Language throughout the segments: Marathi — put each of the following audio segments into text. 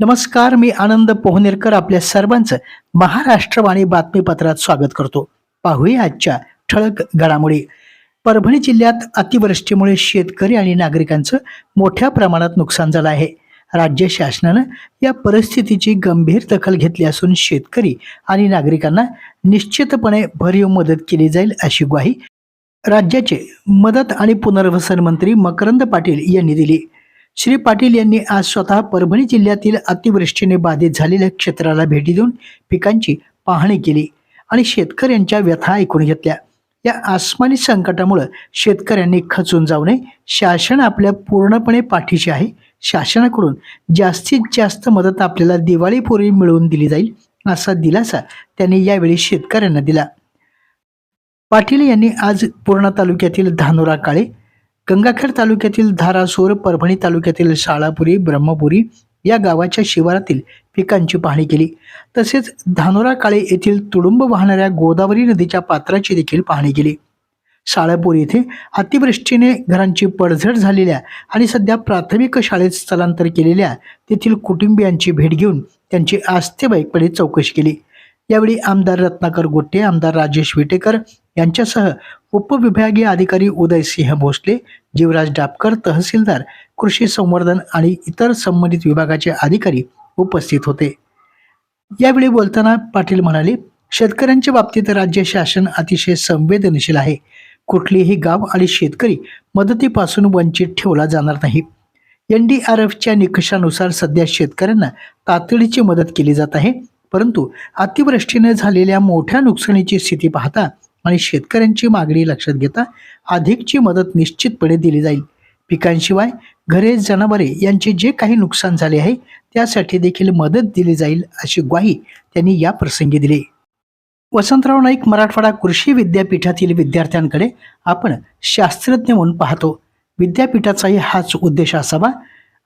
नमस्कार मी आनंद पोहनेरकर आपल्या सर्वांचं महाराष्ट्रवाणी बातमीपत्रात स्वागत करतो. पाहूया आजच्या ठळक घडामोडी. परभणी जिल्ह्यात अतिवृष्टीमुळे शेतकरी आणि नागरिकांचं मोठ्या प्रमाणात नुकसान झालं आहे. राज्य शासनानं या परिस्थितीची गंभीर दखल घेतली असून शेतकरी आणि नागरिकांना निश्चितपणे भरीव मदत केली जाईल अशी ग्वाही राज्याचे मदत आणि पुनर्वसन मंत्री मकरंद पाटील यांनी दिली. श्री पाटील यांनी आज स्वतः परभणी जिल्ह्यातील अतिवृष्टीने बाधित झालेल्या क्षेत्राला भेटी देऊन पिकांची पाहणी केली आणि शेतकऱ्यांच्या व्यथा ऐकून घेतल्या. या आसमानी संकटामुळे शेतकऱ्यांनी खचून जाऊ नये. शासन आपल्या पूर्णपणे पाठीशी आहे. शासनाकडून जास्तीत जास्त मदत आपल्याला दिवाळीपूर्वी मिळवून दिली जाईल असा दिलासा त्यांनी यावेळी शेतकऱ्यांना दिला. पाटील यांनी आज पूर्णा तालुक्यातील धानोरा काळे गंगाखेड तालुक्यातील धारासूर परभणी तालुक्यातील शाळापुरी ब्रह्मपुरी या गावाच्या शिवारातील पिकांची पाहणी केली. तसेच धानोरा काळे येथील तुडुंब वाहणाऱ्या गोदावरी नदीच्या पात्राची देखील पाहणी केली. शाळापूर येथे अतिवृष्टीने घरांची पडझड झालेल्या आणि सध्या प्राथमिक शाळेत स्थलांतर केलेल्या तेथील कुटुंबियांची भेट घेऊन त्यांची आस्थेबाईकपणे चौकशी केली. यावेळी आमदार रत्नाकर गोट्टे आमदार राजेश विटेकर यांच्यासह उपविभागीय अधिकारी उदयसिंह भोसले जीवराज डापकर तहसीलदार कृषी संवर्धन आणि इतर संबंधित विभागाचे अधिकारी उपस्थित होते. यावेळी बोलताना पाटील म्हणाले शेतकऱ्यांच्या बाबतीत राज्य शासन अतिशय संवेदनशील आहे. कुठलेही गाव आणि शेतकरी मदतीपासून वंचित ठेवला जाणार नाही. एन डी आर एफच्या निकषानुसार सध्या शेतकऱ्यांना तातडीची मदत केली जात आहे. परंतु अतिवृष्टीने झालेल्या मोठ्या नुकसानीची स्थिती पाहता आणि शेतकऱ्यांची मागणी लक्षात घेता अधिकची मदत निश्चितपणे दिली जाईल. पिकांशिवाय घरे जनावरे यांचे जे काही नुकसान झाले आहे त्यासाठी देखील मदत दिली जाईल अशी ग्वाही त्यांनी या प्रसंगी दिली. वसंतराव नाईक मराठवाडा कृषी विद्यापीठातील विद्यार्थ्यांकडे आपण शास्त्रज्ञ म्हणून पाहतो. विद्यापीठाचाही हाच उद्देश असावा.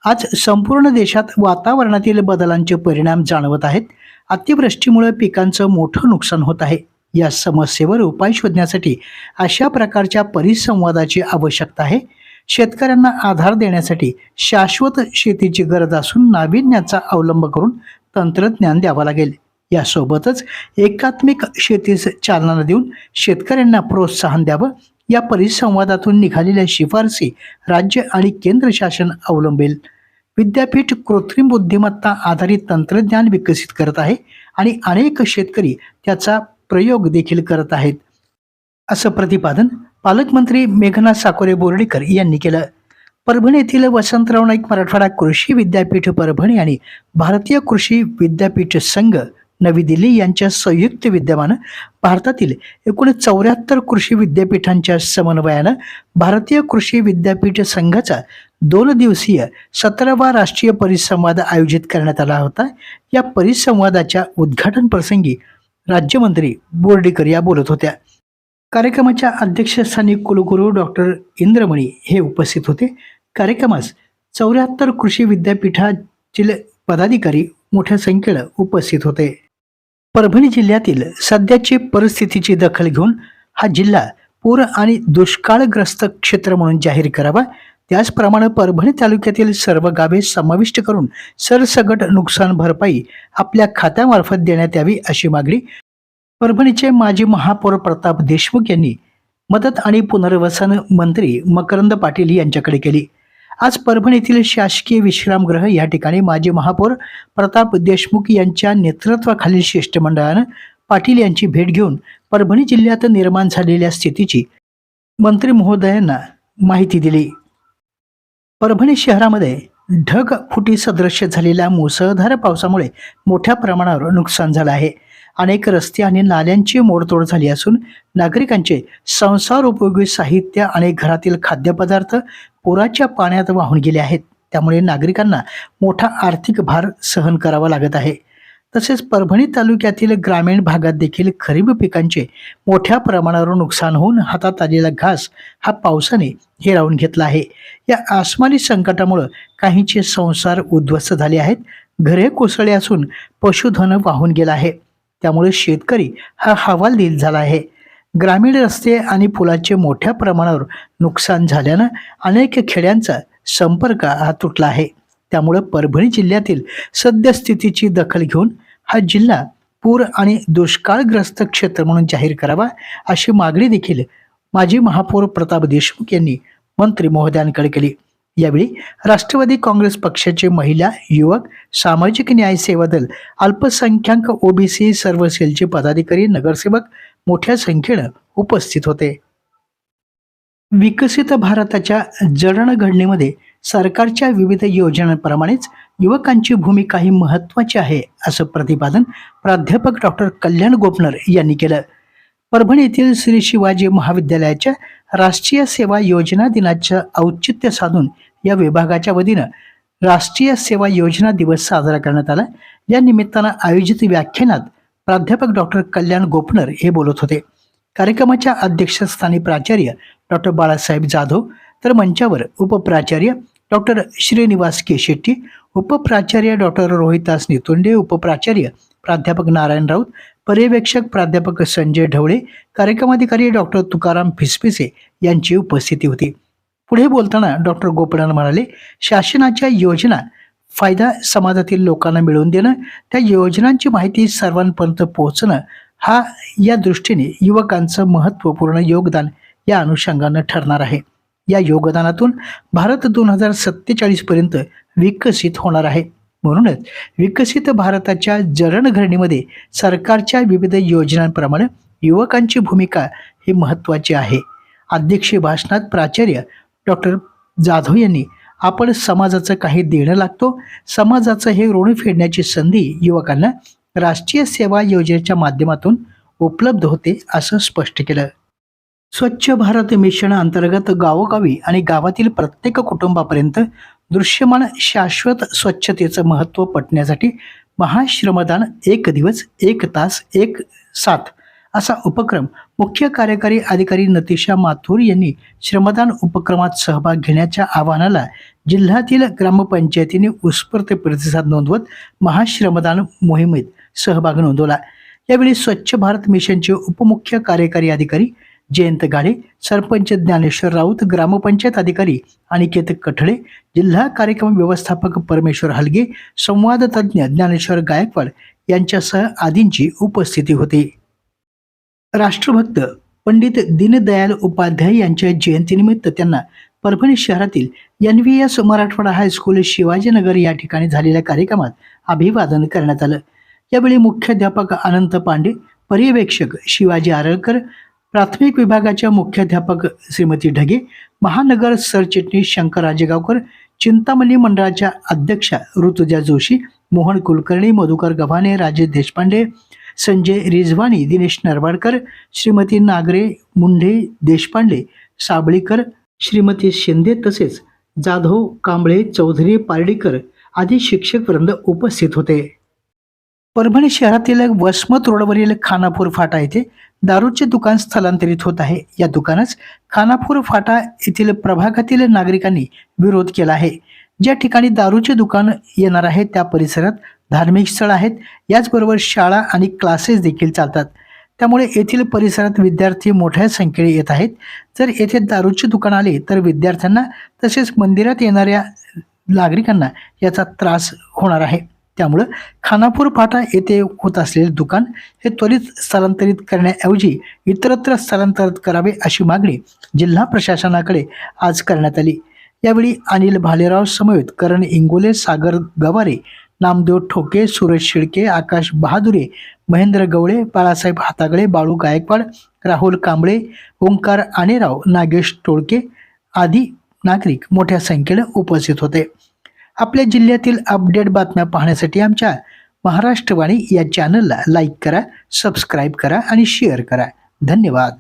आज संपूर्ण देशात वातावरणातील बदलांचे परिणाम जाणवत आहेत. अतिवृष्टीमुळे पिकांचं मोठं नुकसान होत आहे. या समस्येवर उपाय शोधण्यासाठी अशा प्रकारच्या परिसंवादाची आवश्यकता आहे. शेतकऱ्यांना आधार देण्यासाठी शाश्वत शेतीची गरज असून नाविन्याचा अवलंब करून तंत्रज्ञान द्यावं लागेल. यासोबतच एकात्मिक शेतीस चालना देऊन शेतकऱ्यांना प्रोत्साहन द्यावं. या परिसंवादातून निघालेल्या शिफारसी राज्य आणि केंद्र शासन अवलंबेल. विद्यापीठ कृत्रिम बुद्धिमत्ता आधारित तंत्रज्ञान विकसित करत आहे आणि अनेक शेतकरी त्याचा प्रयोग देखील करत आहेत. असं प्रतिपादन पालकमंत्री मेघना साकोरे बोर्डीकर यांनी केलं. परभणी येथील वसंतराव नाईक मराठवाडा कृषी विद्यापीठ परभणी आणि भारतीय कृषी विद्यापीठ संघ नवी दिल्ली यांच्या संयुक्त विद्यमानं भारतातील एकूण चौऱ्याहत्तर कृषी विद्यापीठांच्या समन्वयानं भारतीय कृषी विद्यापीठ संघाचा दोन दिवसीय सतरावा राष्ट्रीय परिसंवाद आयोजित करण्यात आला होता. या परिसंवादाच्या उद्घाटन प्रसंगी राज्यमंत्री बोर्डीकर या बोलत होत्या. कार्यक्रमाच्या अध्यक्षस्थानी कुलगुरू डॉक्टर इंद्रमणी हे उपस्थित होते. कार्यक्रमास चौऱ्याहत्तर कृषी विद्यापीठातील पदाधिकारी मोठ्या संख्येनं उपस्थित होते. परभणी जिल्ह्यातील सध्याची परिस्थितीची दखल घेऊन हा जिल्हा पूर आणि दुष्काळग्रस्त क्षेत्र म्हणून जाहीर करावा. त्याचप्रमाणे परभणी तालुक्यातील सर्व गावे समाविष्ट करून सरसगट नुकसान भरपाई आपल्या खात्यामार्फत देण्यात यावी अशी मागणी परभणीचे माजी महापौर प्रताप देशमुख यांनी मदत आणि पुनर्वसन मंत्री मकरंद पाटील यांच्याकडे केली. आज परभणीतील शासकीय विश्रामगृह या ठिकाणी माजी महापौर प्रताप देशमुख यांच्या नेतृत्वाखालील शिष्टमंडळानं पाटील यांची भेट घेऊन परभणी जिल्ह्यात निर्माण झालेल्या स्थितीची मंत्री महोदयांना माहिती दिली. परभणी शहरामध्ये ढग फुटी सदृश्य झालेल्या मुसळधार पावसामुळे मोठ्या प्रमाणावर नुकसान झालं आहे. अनेक रस्ते आणि नाल्यांची मोडतोड झाली असून नागरिकांचे संसार उपयोगी साहित्य आणि घरातील खाद्यपदार्थ पुराच्या पाण्यात वाहून गेले आहेत. त्यामुळे नागरिकांना मोठा आर्थिक भार सहन करावा लागत आहे. तसेच परभणी तालुक्यातील ग्रामीण भागात देखील खरीप पिकांचे मोठ्या प्रमाणावर नुकसान होऊन हातात आलेला घास हा पावसाने हिरावून घेतला आहे. या आसमानी संकटामुळं काहींचे संसार उद्ध्वस्त झाले आहेत. घरे कोसळले असून पशुधन वाहून गेलं आहे. त्यामुळे शेतकरी हा हवालदिल झाला आहे. ग्रामीण रस्ते आणि पुलाचे मोठ्या प्रमाणावर नुकसान झाल्यानं अनेक खेड्यांचा संपर्क हा तुटला आहे. त्यामुळं परभणी जिल्ह्यातील सद्यस्थितीची दखल घेऊन हा जिल्हा पूर आणि दुष्काळग्रस्त क्षेत्र म्हणून जाहीर करावा अशी मागणी देखील माजी महापौर प्रताप देशमुख यांनी मंत्री महोदयांकडे केली. यावेळी राष्ट्रवादी काँग्रेस पक्षाचे महिला युवक सामाजिक न्याय सेवा दल अल्पसंख्याक ओबीसी सर्व सेलचे पदाधिकारी नगरसेवक मोठ्या संख्येनं उपस्थित होते. विकसित भारताच्या जडणघडणीमध्ये सरकारच्या विविध योजनांप्रमाणेच युवकांची भूमिका ही महत्त्वाची आहे असं प्रतिपादन प्राध्यापक डॉक्टर कल्याण गोपनर यांनी केलं. परभणी येथील श्री शिवाजी महाविद्यालयाच्या राष्ट्रीय सेवा योजना दिनाचं औचित्य साधून या विभागाच्या वतीनं राष्ट्रीय सेवा योजना दिवस साजरा करण्यात आला. या निमित्तानं आयोजित व्याख्यानात प्राध्यापक डॉक्टर कल्याण गोपनर हे बोलत होते. कार्यक्रमाच्या अध्यक्षस्थानी प्राचार्य डॉक्टर बाळासाहेब जाधव तर मंचावर उपप्राचार्य डॉक्टर श्रीनिवास केशेट्टी उपप्राचार्य डॉक्टर रोहितास नितोंडे उपप्राचार्य प्राध्यापक नारायण राऊत पर्यवेक्षक प्राध्यापक संजय ढवळे कार्यक्रमाधिकारी डॉक्टर तुकाराम फिसफिसे यांची उपस्थिती होती. पुढे बोलताना डॉक्टर गोपनान म्हणाले शासनाच्या योजना फायदा समाजातील लोकांना मिळवून देणं त्या योजनांची माहिती सर्वांपर्यंत पोहोचणं हा या दृष्टीने युवकांचं महत्त्वपूर्ण योगदान या अनुषंगानं ठरणार आहे. या योगदानातून भारत दोन हजार सत्तेचाळीसपर्यंत विकसित होणार आहे. म्हणूनच विकसित भारताच्या जडणघडणीमध्ये सरकारच्या विविध योजनांप्रमाणे युवकांची भूमिका ही महत्त्वाची आहे. अध्यक्षीय भाषणात प्राचार्य डॉक्टर जाधव यांनी आपण समाजाचं काही देणं लागतो. समाजाचं हे ऋण फेडण्याची संधी युवकांना राष्ट्रीय सेवा योजनेच्या माध्यमातून उपलब्ध होते असं स्पष्ट केलं. स्वच्छ भारत मिशन अंतर्गत गावोगावी आणि गावातील प्रत्येक कुटुंबापर्यंत दृश्यमान शाश्वत स्वच्छतेचं महत्त्व पटण्यासाठी महाश्रमदान एक दिवस एक तास एक साथ असा उपक्रम मुख्य कार्यकारी अधिकारी नतिशा माथुर यांनी श्रमदान उपक्रमात सहभाग घेण्याच्या आवाहनाला जिल्ह्यातील ग्रामपंचायतीने उत्स्फूर्त प्रतिसाद नोंदवत महाश्रमदान मोहिमेत सहभाग नोंदवला. यावेळी स्वच्छ भारत मिशनचे उपमुख्य कार्यकारी अधिकारी जयंत गाडे सरपंच ज्ञानेश्वर राऊत ग्रामपंचायत अधिकारी अनिकेत कठडे जिल्हा कार्यक्रम व्यवस्थापक परमेश्वर हलगे संवाद तज्ज्ञ ज्ञानेश्वर गायकवाड यांच्यासह आदींची उपस्थिती होती. राष्ट्रभक्त पंडित दीनदयाल उपाध्याय यांच्या जयंतीनिमित्त त्यांना परभणी शहरातील N V S Marathwada high school Shivajinagar या ठिकाणी झालेल्या कार्यक्रमात अभिवादन करण्यात आलं. यावेळी मुख्याध्यापक अनंत पांडे पर्यवेक्षक शिवाजी आरळकर प्राथमिक विभागाच्या मुख्याध्यापक श्रीमती ढगे महानगर सरचिटणीस शंकर राजेगावकर चिंतामणी मंडळाच्या अध्यक्षा ऋतुजा जोशी मोहन कुलकर्णी मधुकर गव्हाणे राजेश देशपांडे संजय रिजवानी दिनेश नरवाडकर श्रीमती नागरे मुंढे देशपांडे साबळीकर श्रीमती शिंदे तसेच जाधव कांबळे चौधरी पारडीकर आदी शिक्षक वृंद उपस्थित होते. परभणी शहरातील वसमत रोडवरील खानापूर फाटा येथे दारूचे दुकान स्थलांतरित होत आहे. या दुकानास खानापूर फाटा येथील प्रभागातील नागरिकांनी विरोध केला आहे. ज्या ठिकाणी दारूचे दुकान येणार आहे त्या परिसरात धार्मिक स्थळ आहेत. याचबरोबर शाळा आणि क्लासेस देखील चालतात. त्यामुळे येथील परिसरात विद्यार्थी मोठ्या संख्येने येत आहेत. जर येथे दारूचे दुकान आले तर विद्यार्थ्यांना तसेच मंदिरात येणाऱ्या नागरिकांना याचा त्रास होणार आहे. त्यामुळं खानापूर फाटा येथे होत असलेले दुकान हे त्वरित स्थलांतरित करण्याऐवजी इतरत्र स्थलांतरित करावे अशी मागणी जिल्हा प्रशासनाकडे आज करण्यात आली. यावेळी अनिल भालेराव समवेत करण इंगोले सागर गवारे नामदेव ठोके सुरेश शिळके आकाश बहादुरे महेंद्र गवळे बाळासाहेब हातागळे बाळू गायकवाड राहुल कांबळे ओंकार आणेराव नागेश टोळके आदी नागरिक मोठ्या संख्येने उपस्थित होते. आपल्या जिल्ह्यातील अपडेट बातम्या पाहण्यासाठी आमच्या महाराष्ट्रवाणी या चॅनलला लाईक करा सबस्क्राईब करा आणि शेअर करा. धन्यवाद.